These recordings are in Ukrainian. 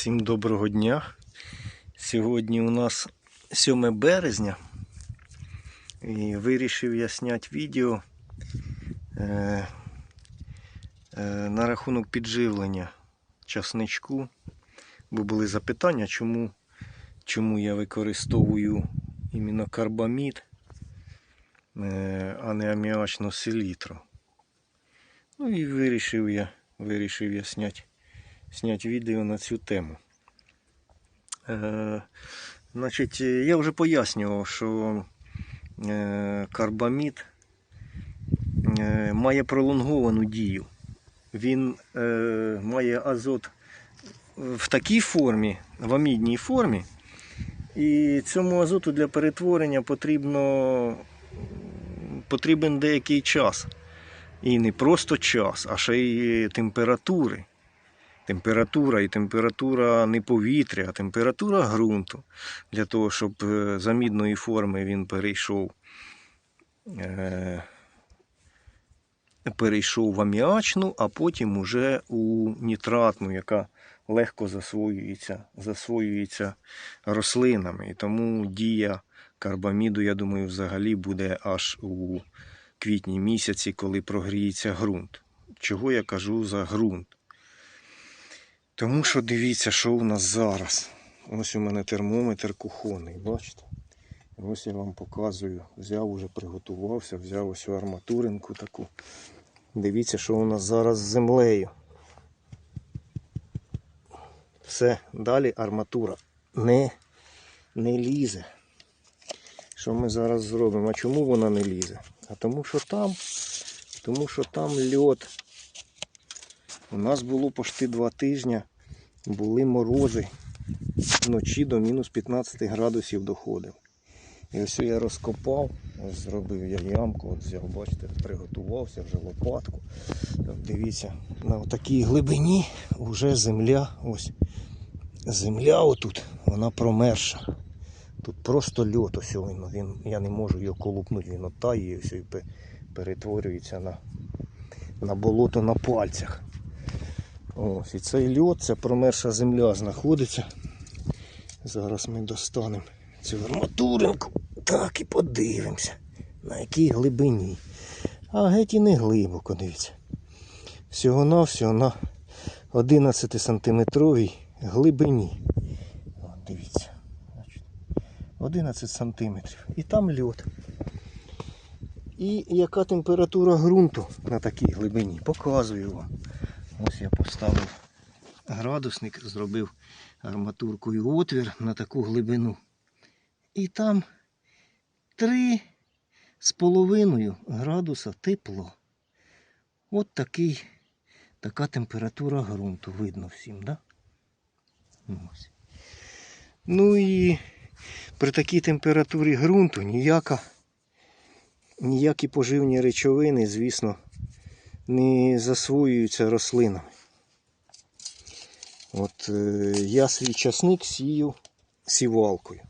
Всім доброго дня. Сьогодні у нас 7 березня. І вирішив я зняти відео е, е, на рахунок підживлення часничку. Бо були запитання, чому, чому я використовую іменно карбамід, е, а не аміачну селітру. Ну і вирішив я, вирішив я зняти зняти відео на цю тему. Е, значить, я вже пояснював, що е, карбамід е, має пролонговану дію. Він е, має азот в такій формі, в амідній формі. І цьому азоту для перетворення потрібно, потрібен деякий час. І не просто час, а ще й температури температура і температура не повітря, а температура ґрунту. Для того, щоб е, з амідної форми він перейшов, е, перейшов в аміачну, а потім уже у нітратну, яка легко засвоюється, засвоюється рослинами. І тому дія карбаміду, я думаю, взагалі буде аж у квітні місяці, коли прогріється ґрунт. Чого я кажу за ґрунт? Тому що дивіться, що у нас зараз. Ось у мене термометр кухонний, бачите? Ось я вам показую. Взяв уже приготувався, взяв ось арматуринку таку. Дивіться, що у нас зараз з землею. Все, далі арматура не, не лізе. Що ми зараз зробимо? А чому вона не лізе? А тому що там, тому що там льот. У нас було почти два тижні, були морози. Вночі до мінус 15 градусів доходив. І ось я розкопав, ось зробив я ямку, от взяв, бачите, приготувався вже лопатку. Дивіться, на такій глибині вже земля, ось земля отут, вона промерша. Тут просто льот, ось він, він, я не можу його колупнути, він отає і перетворюється на, на болото на пальцях. Ось, і цей льот, ця промерша земля знаходиться. Зараз ми достанемо цю арматуринку. Так і подивимося, на якій глибині. А геть і не глибоко, дивіться. Всього-навсього на 11 сантиметровій глибині. От, дивіться. 11 сантиметрів. І там льот. І яка температура ґрунту на такій глибині? Показую вам. Ось я поставив градусник, зробив арматуркою отвір на таку глибину. І там 3 з половиною градуса тепло. От такий, така температура ґрунту. Видно всім, да? Ну і при такій температурі ґрунту ніяка, ніякі поживні речовини, звісно, не засвоюються рослинами. От е, я свій часник сію сівалкою.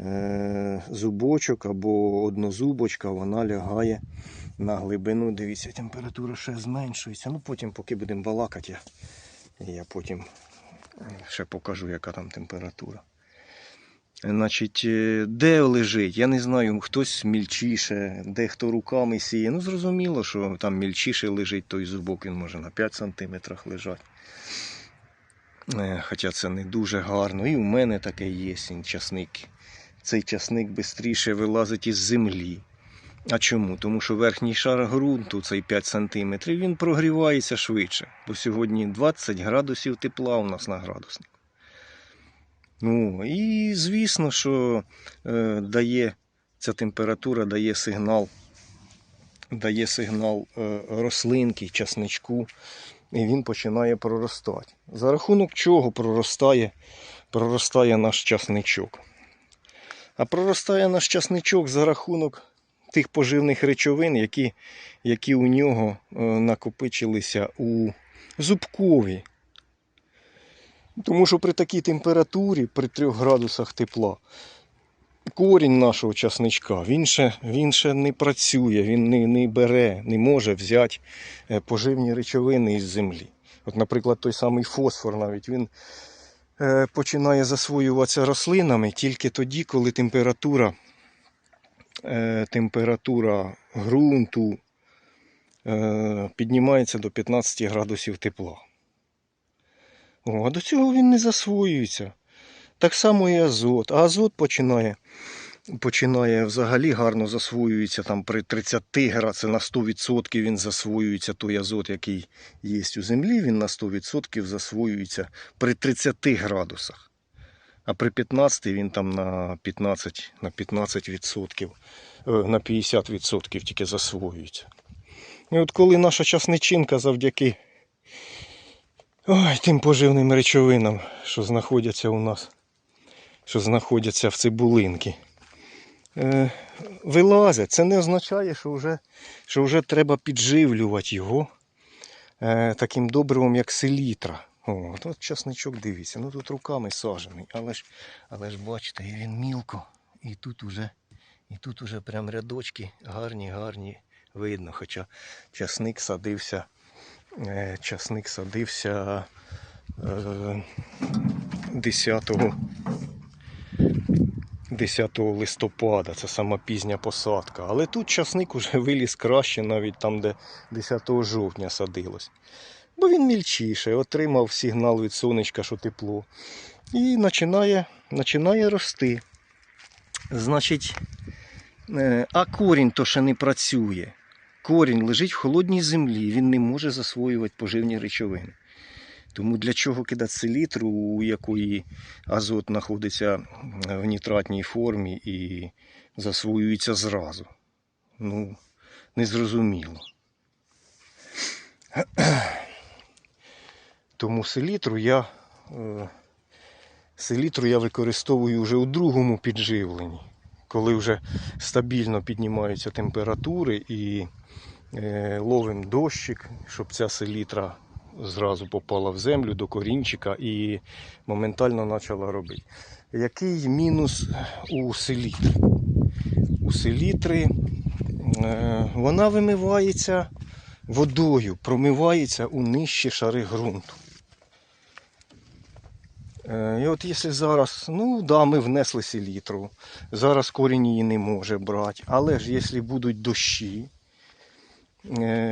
Е, зубочок або однозубочка, вона лягає на глибину. Дивіться, температура ще зменшується. Ну потім, поки будемо балакати, я, я потім ще покажу, яка там температура. Значить, е, де лежить? Я не знаю, хтось мільчіше, де хто руками сіє. Ну, зрозуміло, що там мільчіше лежить той зубок, він може на 5 сантиметрах лежати. Е, Хоча це не дуже гарно. І у мене таке є часник. Цей часник швидше вилазить із землі. А чому? Тому що верхній шар ґрунту, цей 5 см, він прогрівається швидше. Бо сьогодні 20 градусів тепла у нас на градусник. Ну, і звісно, що е, дає ця температура дає сигнал, дає сигнал е, рослинки, часничку, і він починає проростати. За рахунок чого проростає, проростає наш часничок? А проростає наш часничок за рахунок тих поживних речовин, які, які у нього е, накопичилися у зубкові. Тому що при такій температурі, при 3 градусах тепла, корінь нашого часничка, він ще, він ще не працює, він не, не бере, не може взяти е, поживні речовини із землі. От, наприклад, той самий фосфор навіть він е, починає засвоюватися рослинами тільки тоді, коли температура, е, температура ґрунту е, піднімається до 15 градусів тепла. О, а до цього він не засвоюється. Так само і азот. А азот починає, починає взагалі гарно засвоюється там при 30 градусах, на 100% він засвоюється той азот, який є у землі, він на 100% засвоюється при 30 градусах. А при 15 він там на 15, на 15%, е, на 50% тільки засвоюється. І от коли наша часничинка завдяки ой, тим поживним речовинам, що знаходяться у нас, що знаходяться в цибулинки, е, вилазять, це не означає, що вже, що вже треба підживлювати його е, таким добривом, як селітра. О, от часничок дивіться, ну тут руками сажений, але ж, але ж бачите, він мілко, і тут уже, і тут уже прям рядочки гарні, гарні видно. Хоча часник садився, часник садився е, 10, 10 листопада, це сама пізня посадка. Але тут часник уже виліз краще, навіть там, де 10 жовтня садилось. Бо він мільчіше, отримав сигнал від сонечка, що тепло. І починає, починає рости. Значить, е, а корінь то ще не працює. Корінь лежить в холодній землі, він не може засвоювати поживні речовини. Тому для чого кидати селітру, у якої азот знаходиться в нітратній формі і засвоюється зразу? Ну, незрозуміло. Тому селітру я, е, селітру я використовую вже у другому підживленні, коли вже стабільно піднімаються температури і е, ловим дощик, щоб ця селітра зразу попала в землю до корінчика і моментально почала робити. Який мінус у селітри? У селітри е, вона вимивається водою, промивається у нижчі шари ґрунту. Е, І от якщо зараз, ну да, ми внесли селітру, зараз корінь її не може брати, але ж якщо будуть дощі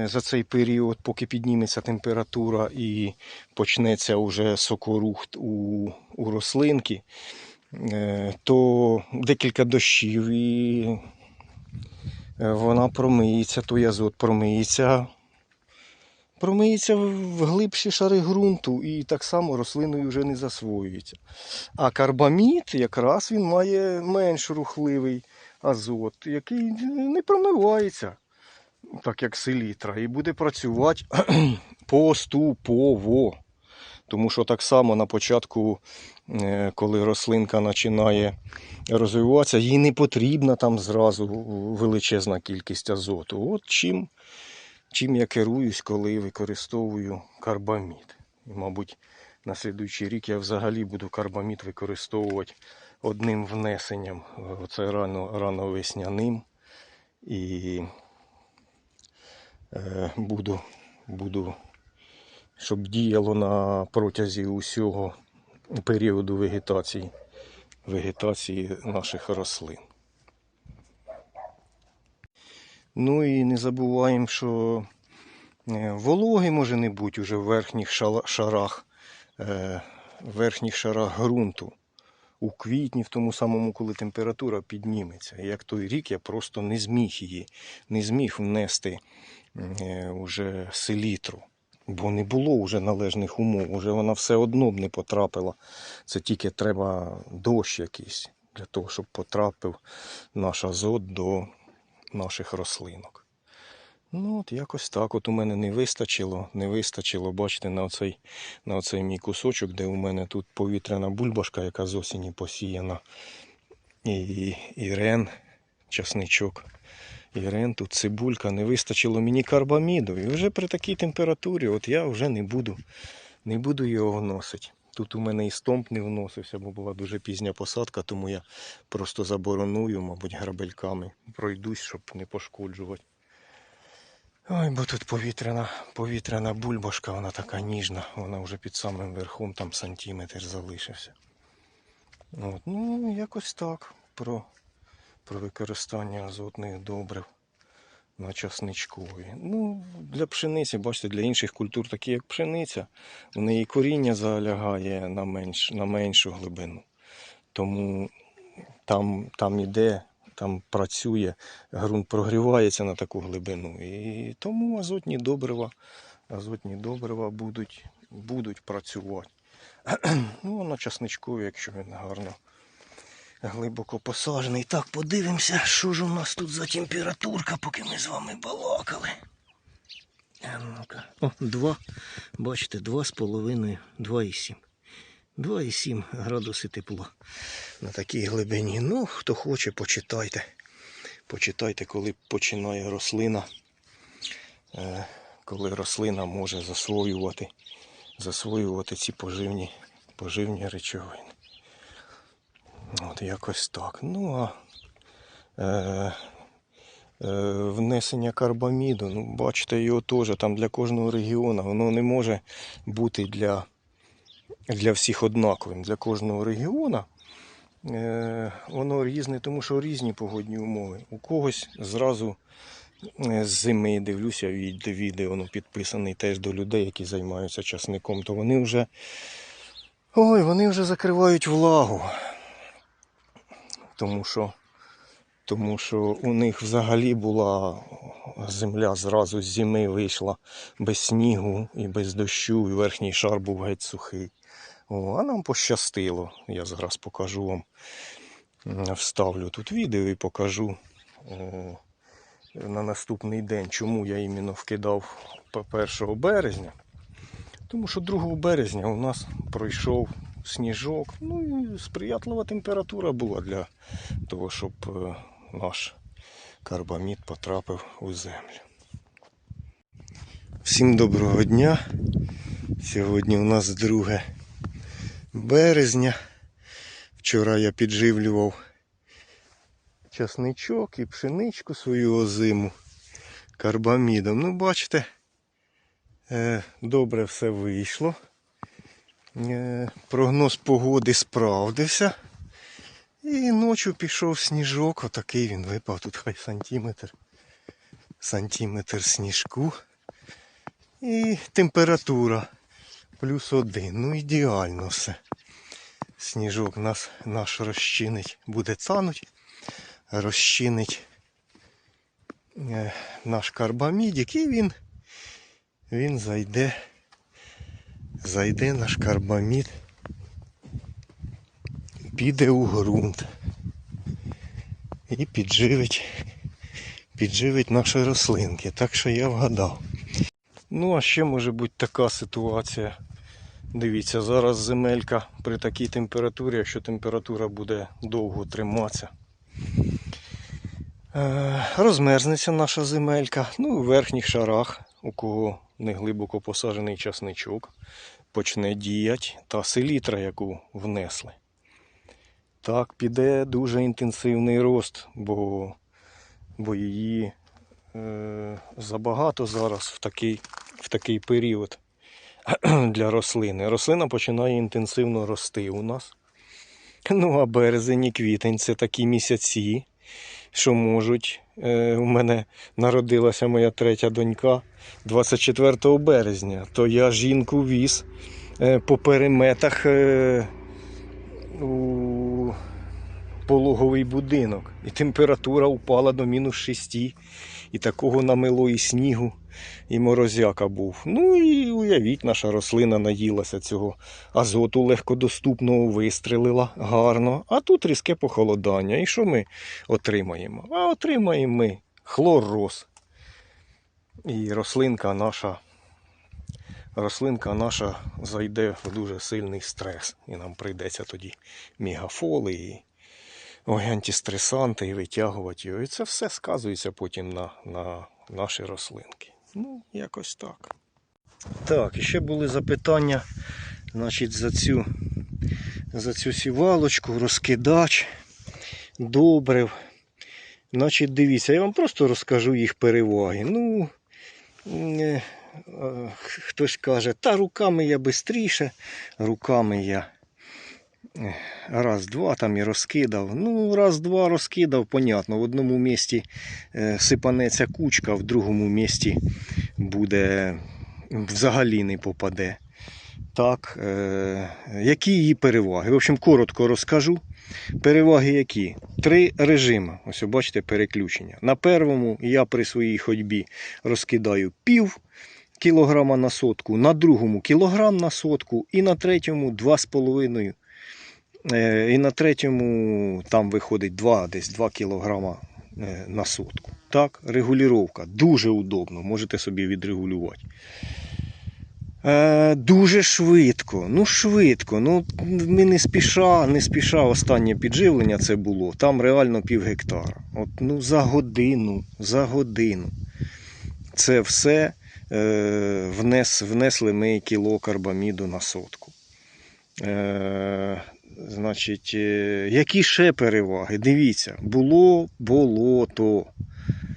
за цей період, поки підніметься температура і почнеться вже сокорухт у, у рослинки, е, то декілька дощів і е, вона промиється, той азот промиється промиється в глибші шари ґрунту і так само рослиною вже не засвоюється. А карбамід якраз він має менш рухливий азот, який не промивається, так як селітра, і буде працювати поступово. Тому що так само на початку, е, коли рослинка починає розвиватися, їй не потрібна там зразу величезна кількість азоту. От чим чим я керуюсь, коли використовую карбамід. І, мабуть, на слідуючий рік я взагалі буду карбамід використовувати одним внесенням. Це рано, рано весняним. І буду, буду, щоб діяло на протязі усього періоду вегетації, вегетації наших рослин. Ну і не забуваємо, що е, вологи може не бути вже в верхніх шарах, е, верхніх шарах ґрунту. У квітні, в тому самому, коли температура підніметься. Як той рік я просто не зміг її, не зміг внести е, уже селітру. Бо не було вже належних умов, уже вона все одно б не потрапила. Це тільки треба дощ якийсь для того, щоб потрапив наш азот до наших рослинок. Ну, от якось так. От у мене не вистачило, не вистачило, бачите, на оцей, на оцей мій кусочок, де у мене тут повітряна бульбашка, яка з осені посіяна. І, рен, часничок. І рен, тут цибулька, не вистачило мені карбаміду. І вже при такій температурі от я вже не буду, не буду його вносити. Тут у мене і стомп не вносився, бо була дуже пізня посадка, тому я просто забороную, мабуть, грабельками. Пройдусь, щоб не пошкоджувати. Ой, бо тут повітряна, повітряна бульбашка, вона така ніжна, вона вже під самим верхом там сантиметр залишився. От, ну, якось так про, про використання азотних добрив на часничкові. Ну, для пшениці, бачите, для інших культур, такі як пшениця, в неї коріння залягає на, менш, на меншу глибину. Тому там, там іде, там працює, ґрунт прогрівається на таку глибину. І тому азотні добрива, азотні добрива будуть, будуть працювати. ну, на часничкові, якщо він гарно глибоко посаджений. Так, подивимося, що ж у нас тут за температурка, поки ми з вами балакали. Ну-ка. О, два, бачите, два з половиною, 2,7. 2,7 градуси тепла на такій глибині. Ну, хто хоче, почитайте. Почитайте, коли починає рослина, е, коли рослина може засвоювати, засвоювати ці поживні, поживні речовини. От якось так. Ну а е, е, внесення карбаміду, ну, бачите, його теж там для кожного регіону, воно не може бути для, для всіх однаковим. Для кожного регіону е, воно різне, тому що різні погодні умови. У когось зразу е, з зими дивлюся від- відео, воно підписаний теж до людей, які займаються часником, то вони вже. Ой, вони вже закривають влагу тому що, тому що у них взагалі була земля зразу з зими вийшла без снігу і без дощу, і верхній шар був геть сухий. О, а нам пощастило. Я зараз покажу вам, вставлю тут відео і покажу о, на наступний день, чому я іменно вкидав 1 березня. Тому що 2 березня у нас пройшов сніжок, ну і сприятлива температура була для того, щоб е, наш карбамід потрапив у землю. Всім доброго дня. Сьогодні у нас 2 березня. Вчора я підживлював часничок і пшеничку свою озиму карбамідом. Ну, бачите, е, добре все вийшло. Е, Прогноз погоди справдився. І ночі пішов сніжок, отакий він випав, тут хай сантиметр. Сантиметр сніжку. І температура плюс один. Ну ідеально все. Сніжок нас наш розчинить, буде цануть, розчинить е, наш карбамідік і він, він зайде, зайде наш карбамід піде у ґрунт і підживить, підживить наші рослинки. Так що я вгадав. Ну, а ще може бути така ситуація. Дивіться, зараз земелька при такій температурі, якщо температура буде довго триматися. е, Розмерзнеться наша земелька. Ну, у верхніх шарах, у кого не глибоко посаджений часничок, почне діяти та селітра, яку внесли. Так, піде дуже інтенсивний рост, бо, бо її е, забагато зараз в такий, в такий період для рослини. Рослина починає інтенсивно рости у нас. Ну, а березень і квітень це такі місяці, що можуть. Е, у мене народилася моя третя донька 24 березня, то я жінку віз е, по переметах. Е, у пологовий будинок. І температура упала до мінус 6. І такого намило і снігу, і морозяка був. Ну і уявіть, наша рослина наїлася цього азоту легкодоступного, вистрелила гарно. А тут різке похолодання. І що ми отримаємо? А отримаємо ми хлорроз. І рослинка наша рослинка наша зайде в дуже сильний стрес. І нам прийдеться тоді мегафоли і ой, антистресанти і витягувати його. І це все сказується потім на, на наші рослинки. Ну, якось так. Так, і ще були запитання значить, за цю, за цю сівалочку, розкидач, добрив. Значить, дивіться, я вам просто розкажу їх переваги. Ну, е, е, хтось каже, та руками я швидше, руками я раз-два там і розкидав. Ну, раз-два розкидав, понятно. В одному місці е, сипанеться кучка, в другому місці буде взагалі не попаде. Так, е, які її переваги? В общем, коротко розкажу. Переваги які? Три режими. Ось бачите переключення. На першому я при своїй ходьбі розкидаю пів кілограма на сотку, на другому кілограм на сотку, і на третьому 2,5. Е, І на третьому там виходить 2, десь 2 кілограма е, на сотку. Так, регулювання. Дуже удобно, можете собі відрегулювати. Е, дуже швидко. Ну, швидко. Ну, ми не спіша, не спіша останнє підживлення це було. Там реально пів гектара. От, ну, за годину, за годину. Це все е, внес, внесли ми кіло карбаміду на сотку. Е, значить, е, які ще переваги? Дивіться, було болото.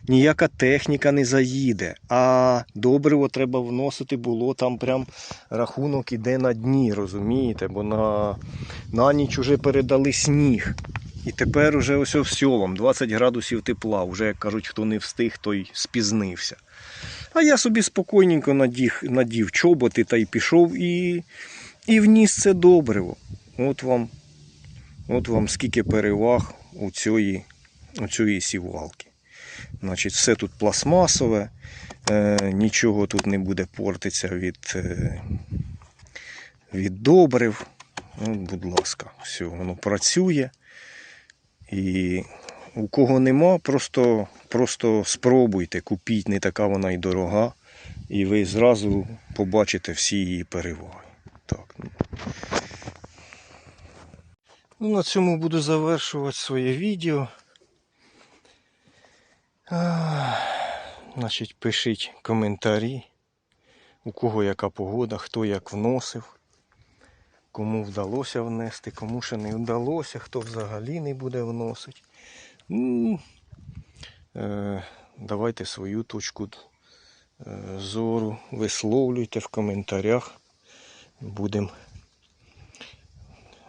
Ніяка техніка не заїде, а добриво треба вносити було там прям рахунок іде на дні, розумієте? Бо на, на ніч уже передали сніг. І тепер уже ось все вам 20 градусів тепла. Вже як кажуть, хто не встиг, той спізнився. А я собі спокійненько надів, надів чоботи та й пішов і, і вніс це добриво. От вам, от вам скільки переваг у цієї, у цієї сівалки. Значить, все тут пластмасове, е, нічого тут не буде портитися від, е, від добрив. Ну, будь ласка, все, воно працює. І у кого нема, просто, просто спробуйте, купіть, не така вона й дорога, і ви зразу побачите всі її переваги. Так. Ну. На цьому буду завершувати своє відео. А, значить, пишіть коментарі, у кого яка погода, хто як вносив, кому вдалося внести, кому ще не вдалося, хто взагалі не буде вносити. Ну, е, давайте свою точку е, зору висловлюйте в коментарях. Будемо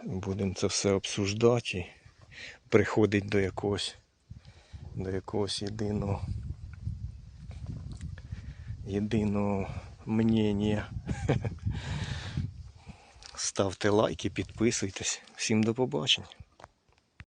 будем це все обсуждати і приходить до якогось до якогось єдиного єдиного мнення. Ставте лайки, підписуйтесь. Всім до побачення.